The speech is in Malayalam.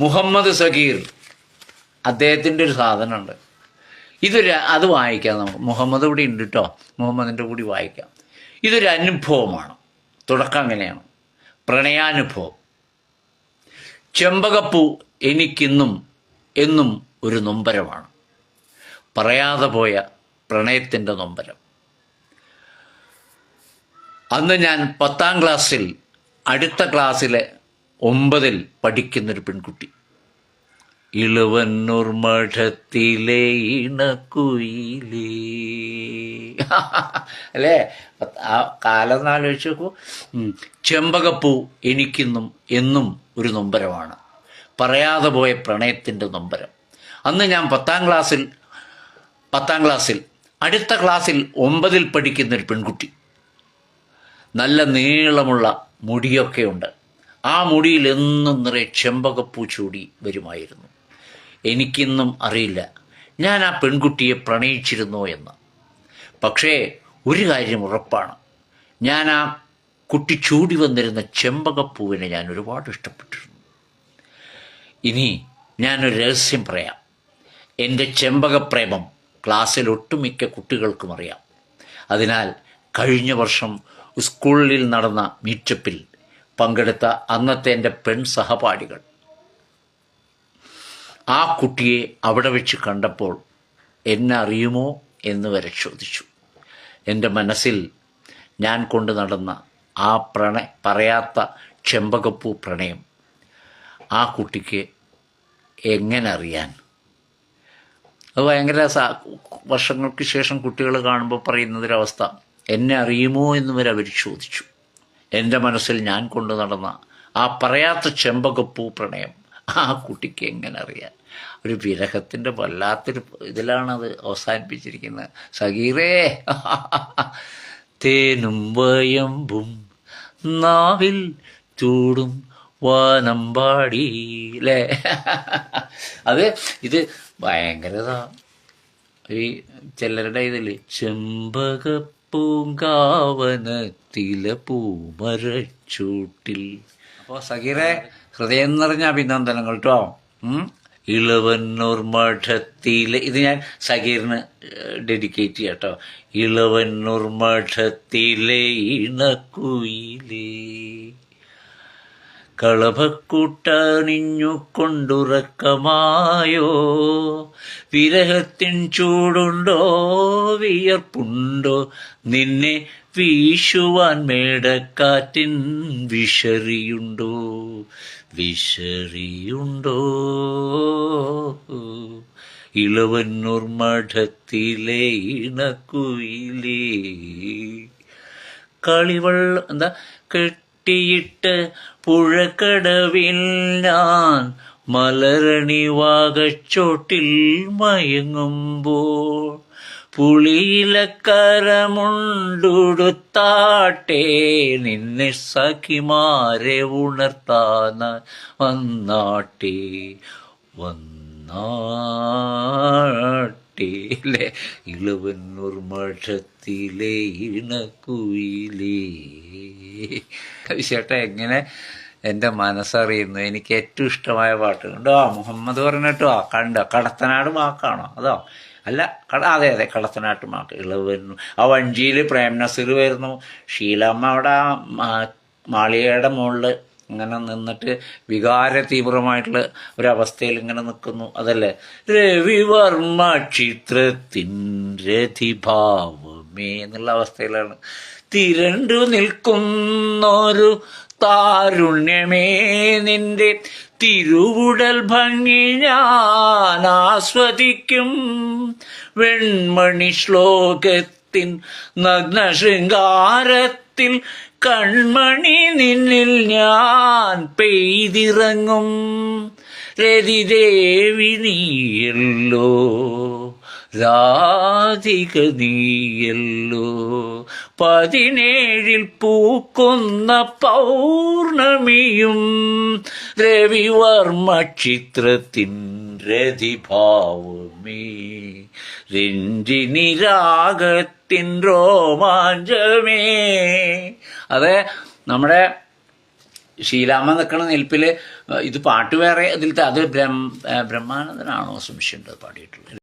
മുഹമ്മദ് സഗീർ അദ്ദേഹത്തിന്റെ ഒരു സാധനമുണ്ട്. ഇതൊരു അത് വായിക്കാം നമുക്ക്. മുഹമ്മദ് കൂടി ഉണ്ട് കേട്ടോ മുഹമ്മദിന്റെ കൂടി വായിക്കാം. ഇതൊരു അനുഭവമാണ്. തുടക്കം അങ്ങനെയാണ്. പ്രണയാനുഭവം. ചെമ്പകപ്പൂ എനിക്കിന്നും എന്നും ഒരു നൊമ്പരമാണ്. പറയാതെ പോയ പ്രണയത്തിന്റെ നൊമ്പരം. അന്ന് ഞാൻ പത്താം ക്ലാസ്സിൽ അടുത്ത ക്ലാസ്സിലെ ഒമ്പതിൽ പഠിക്കുന്നൊരു പെൺകുട്ടി. ഇളവന്നൂർ മഠത്തിലെ ഇണക്കുയിലേ അല്ലേ? ആ കാലം ആലോചിച്ച് നോക്കൂ. ചെമ്പകപ്പൂ എനിക്കിന്നും എന്നും ഒരു നൊമ്പരമാണ്. പറയാതെ പോയ പ്രണയത്തിന്റെ നൊമ്പരം. അന്ന് ഞാൻ പത്താം ക്ലാസ്സിൽ പത്താം ക്ലാസ്സിൽ അടുത്ത ക്ലാസ്സിൽ ഒമ്പതിൽ പഠിക്കുന്നൊരു പെൺകുട്ടി. നല്ല നീളമുള്ള മുടിയൊക്കെ ഉണ്ട് ആ മുടിയിൽ എന്നും നിറയെ ചെമ്പകപ്പൂ ചൂടി വരുമായിരുന്നു. എനിക്കിന്നും അറിയില്ല. ഞാൻ ആ പെൺകുട്ടിയെ പ്രണയിച്ചിരുന്നോ എന്ന്. പക്ഷേ ഒരു കാര്യം ഉറപ്പാണ്. ഞാൻ ആ കുട്ടി ചൂടി വന്നിരുന്ന ചെമ്പകപ്പൂവിനെ ഞാൻ ഒരുപാട് ഇഷ്ടപ്പെട്ടിരുന്നു. ഇനി ഞാനൊരു രഹസ്യം പറയാം. എന്റെ ചെമ്പകപ്രേമം ക്ലാസ്സിൽ ഒട്ടുമിക്ക കുട്ടികൾക്കും അറിയാം. അതിനാൽ കഴിഞ്ഞ വർഷം സ്കൂളിൽ നടന്ന മീറ്റപ്പിൽ പങ്കെടുത്ത അന്നത്തെ എന്റെ പെൺ സഹപാഠികൾ. ആ കുട്ടിയെ അവിടെ വെച്ച് കണ്ടപ്പോൾ എന്നെ അറിയുമോ എന്ന് വരെ ചോദിച്ചു. എന്റെ മനസ്സിൽ ഞാൻ കൊണ്ടു നടന്ന ആ പ്രണ പറയാത്ത ചെമ്പകപ്പൂ പ്രണയം ആ കുട്ടിക്ക് എങ്ങനെ അറിയാൻ? അത് ഭയങ്കര വർഷങ്ങൾക്ക് ശേഷം കുട്ടികൾ കാണുമ്പോൾ പറയുന്നതൊരവസ്ഥ എന്നെ അറിയുമോ എന്ന് വരെ അവർ ചോദിച്ചു. എന്റെ മനസ്സിൽ ഞാൻ കൊണ്ടു നടന്ന ആ പറയാത്ത ചെമ്പകപ്പൂ പ്രണയം ആ കുട്ടിക്ക് എങ്ങനെ അറിയാൻ? ഒരു വിരഹത്തിന്റെ വല്ലാത്തൊരു ഇതിലാണത് അവസാനിപ്പിച്ചിരിക്കുന്നത്. സഗീറേ തേനും വയമ്പും നാവിൽ ചൂടും വാനമ്പാടി അല്ലേ അത് ഇത് ഭയങ്കരതാ. ഈ ചിലരുടെ ഇതിൽ ചെമ്പകപ്പൂങ്കാവനത്തിലെ പൂമരച്ചൂട്ടിൽ. അപ്പോൾ സഗീറെ ഹൃദയം നിറഞ്ഞ അഭിനന്ദനങ്ങൾ കേട്ടോ. ഇളവന്നൂർ മഠത്തിലെ ഇത് ഞാൻ സഗീറിന് ഡെഡിക്കേറ്റ് ചെയ്യാം കേട്ടോ ഇളവന്നൂർ മഠത്തിലെ ഇണക്കുയിലേ. കളഭക്കൂട്ടണിഞ്ഞു കൊണ്ടുറക്കമായോ വിരഹത്തിൻ ചൂടുണ്ടോ? വിയർപ്പുണ്ടോ? നിന്നെ വീശുവാൻ മേടക്കാറ്റിൻ വിഷറിയുണ്ടോ? വിഷറിയുണ്ടോ? ഇളവന്നൂർ മഠത്തിലെ ഇണക്കുയിലേ. കളിവള്ള എന്താ? കെട്ടിയിട്ട് പുഴക്കടവില്ലാൻ ഞാൻ മലരണി വാകച്ചോട്ടിൽ മയങ്ങുമ്പോൾ പുളിയിലക്കരമുണ്ടുടുത്താട്ടെ നിന്നെ സഖിമാരെ ഉണർത്താന വന്നാട്ടെ വന്നാട്ടെ ഇളവന്നൂർ മഠത്തിലെ ഇണക്കുയിലേ. കവിശേട്ട എങ്ങനെ എന്റെ മനസ്സറിയുന്നു? എനിക്ക് ഏറ്റവും ഇഷ്ടമായ പാട്ട് കണ്ടോ മുഹമ്മദ് പറഞ്ഞിട്ടോ കണ്ട കടത്തനാട് വാക്കാണോ അതോ? അല്ല കട അതെ അതെ കടത്തനാട്ട് മാക്ക്. ഇളവ് വരുന്നു. ആ വഞ്ചിയിൽ പ്രേം നസീർ വരുന്നു. ഷീലമ്മ അവിടെ മാളികയുടെ മുകളിൽ ഇങ്ങനെ നിന്നിട്ട് വികാര തീവ്രമായിട്ടുള്ള ഒരവസ്ഥയിൽ ഇങ്ങനെ നിൽക്കുന്നു. അതല്ലേ? രവിവർമ്മ ചിത്രത്തിൻ രതിഭാവമേ എന്നുള്ള അവസ്ഥയിലാണ്. തിരണ്ടു നിൽക്കുന്നൊരു താരുണ്യമേ നിന്റെ. തിരുവുടൽ ഭംഗി ഞാൻ ആസ്വദിക്കും. വെൺമണി ശ്ലോകത്തിൻ നഗ്ന ശൃംഗാരത്തിൽ കൺമണി നിന്നിൽ ഞാൻ പെയ്തിറങ്ങും. രതിദേവി നീയല്ലോ. രാധിക നീയല്ലോ. പതിനേഴിൽ പൂക്കുന്ന പൗർണമിയും രവിവർമ്മ ചിത്രത്തിൻ രതിഭാവമേ. രഞ്ജിനി രാഗത്തിൻ രോമാഞ്ചമേ. അതെ നമ്മുടെ ശീലാമ്മ നിൽക്കണ നിൽപ്പിൽ ഇത് പാട്ട് വേറെ അതിൽ അത് ബ്രഹ്മാനന്ദനാണോ സംശയമുണ്ട് പാടിയിട്ടുള്ളത്?